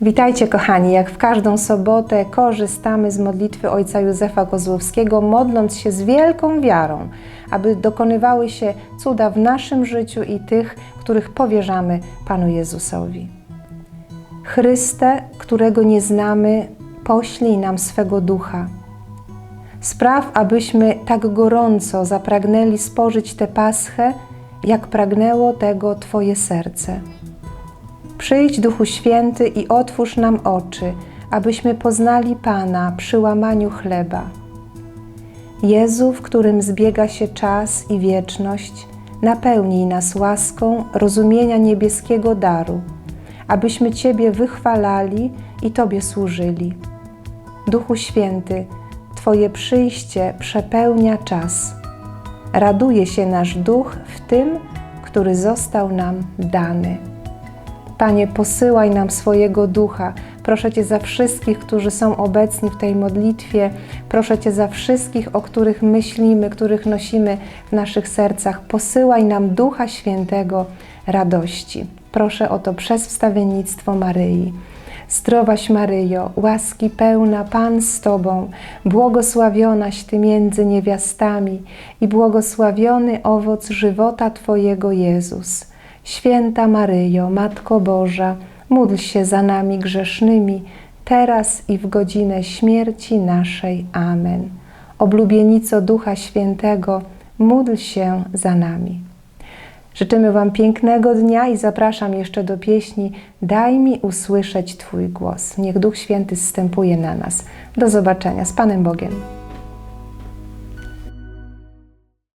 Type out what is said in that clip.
Witajcie kochani, jak w każdą sobotę korzystamy z modlitwy ojca Józefa Kozłowskiego, modląc się z wielką wiarą, aby dokonywały się cuda w naszym życiu i tych, których powierzamy Panu Jezusowi. Chryste, którego nie znamy, poślij nam swego ducha. Spraw, abyśmy tak gorąco zapragnęli spożyć tę paschę, jak pragnęło tego Twoje serce. Przyjdź, Duchu Święty, i otwórz nam oczy, abyśmy poznali Pana przy łamaniu chleba. Jezu, w którym zbiega się czas i wieczność, napełnij nas łaską rozumienia niebieskiego daru, abyśmy Ciebie wychwalali i Tobie służyli. Duchu Święty, Twoje przyjście przepełnia czas. Raduje się nasz duch w tym, który został nam dany. Panie, posyłaj nam swojego ducha. Proszę Cię za wszystkich, którzy są obecni w tej modlitwie. Proszę Cię za wszystkich, o których myślimy, których nosimy w naszych sercach. Posyłaj nam Ducha Świętego radości. Proszę o to przez wstawiennictwo Maryi. Zdrowaś Maryjo, łaski pełna Pan z Tobą, błogosławionaś Ty między niewiastami i błogosławiony owoc żywota Twojego Jezus. Święta Maryjo, Matko Boża, módl się za nami grzesznymi, teraz i w godzinę śmierci naszej. Amen. Oblubienico Ducha Świętego, módl się za nami. Życzymy Wam pięknego dnia i zapraszam jeszcze do pieśni Daj mi usłyszeć Twój głos. Niech Duch Święty zstępuje na nas. Do zobaczenia z Panem Bogiem.